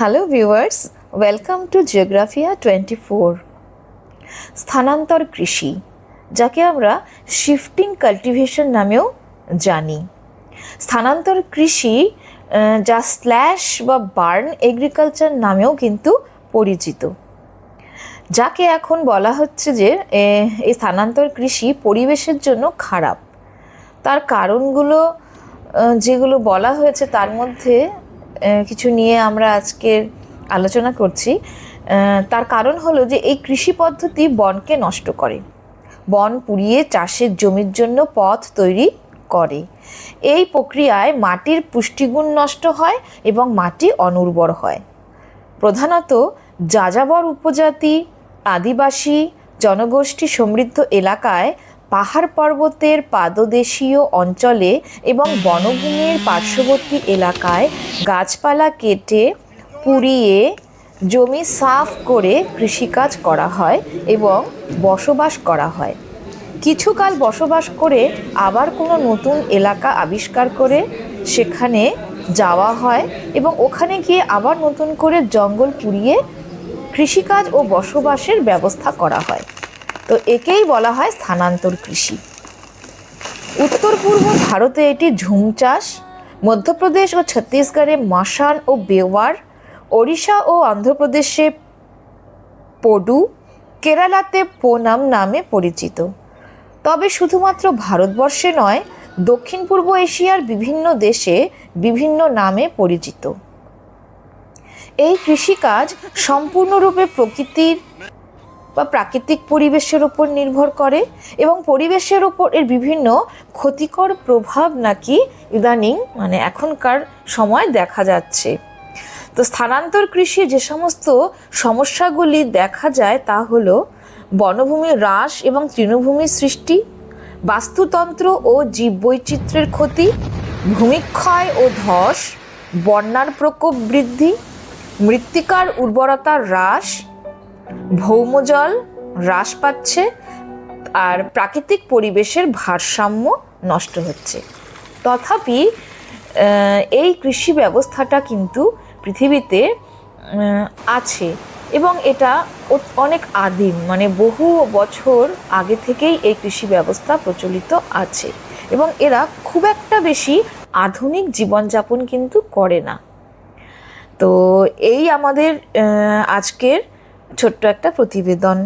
Hello viewers welcome to Geographia twenty four স্থানান্তর কৃষি, যাকে আমরা শিফটিং কাল্টিভেশন নামেও জানি। স্থানান্তর কৃষি যা স্ল্যাশ বা বার্ন এগ্রিকালচার নামেও কিন্তু পরিচিত। যাকে এখন বলা হচ্ছে যে এই স্থানান্তর কৃষি পরিবেশের জন্য খারাপ। তার কারণগুলো যেগুলো বলা হয়েছে, তার মধ্যে কিছু নিয়ে আমরা আজকে আলোচনা করছি। তার কারণ হলো যে এই কৃষি পদ্ধতি বনকে নষ্ট করে। বন পুড়িয়ে চাষের জমির জন্য পথ তৈরি করে। এই প্রক্রিয়ায় মাটির পুষ্টিগুণ নষ্ট হয় এবং মাটি অনুর্বর হয়। প্রধানত যাযাবর উপজাতি, আদিবাসী, জনগোষ্ঠী সমৃদ্ধ এলাকায় পাহাড় পর্বতের পাদদেশীয় অঞ্চলে এবং বনভূমির পার্শ্ববর্তী এলাকায় গাছপালা কেটে পুড়িয়ে জমি সাফ করে কৃষিকাজ করা হয় এবং বসবাস করা হয়। কিছুকাল বসবাস করে আবার কোনো নতুন এলাকা আবিষ্কার করে সেখানে যাওয়া হয় এবং ওখানে গিয়ে আবার নতুন করে জঙ্গল পুড়িয়ে কৃষিকাজ ও বসবাসের ব্যবস্থা করা হয়। তো একেই বলা হয় স্থানান্তর কৃষি। উত্তর পূর্ব ভারতে এটি ঝুম চাষ, মধ্যপ্রদেশ ও ছত্তিশগড়ে মাসান ও বেওয়ার, ওড়িশা ও অন্ধ্রপ্রদেশে পডু, কেরালাতে পোনাম নামে পরিচিত। তবে শুধুমাত্র ভারতবর্ষে নয়, দক্ষিণ পূর্ব এশিয়ার বিভিন্ন দেশে বিভিন্ন নামে পরিচিত। এই কৃষিকাজ সম্পূর্ণরূপে প্রকৃতির বা প্রাকৃতিক পরিবেশের উপর নির্ভর করে এবং পরিবেশের উপর এর বিভিন্ন ক্ষতিকর প্রভাব নাকি ইদানিং মানে এখনকার সময় দেখা যাচ্ছে। তো স্থানান্তর কৃষি যে সমস্ত সমস্যাগুলি দেখা যায় তা হলো বনভূমি হ্রাস এবং তৃণভূমির সৃষ্টি, বাস্তুতন্ত্র ও জীববৈচিত্র্যের ক্ষতি, ভূমিক্ষয় ও ধস, বন্যার প্রকোপ বৃদ্ধি, মৃত্তিকার উর্বরতার হ্রাস ভৌমজল হ্রাস পাচ্ছে আর প্রাকৃতিক পরিবেশের ভারসাম্য নষ্ট হচ্ছে। তথাপি এই কৃষি ব্যবস্থাটা কিন্তু পৃথিবীতে আছে এবং এটা অনেক আদিম মানে বহু বছর আগে থেকেই এই কৃষি ব্যবস্থা প্রচলিত আছে এবং এরা খুব একটা বেশি আধুনিক জীবনযাপন কিন্তু করে না। তো এই আমাদের আজকের ছোট্ট একটা প্রতিবেদন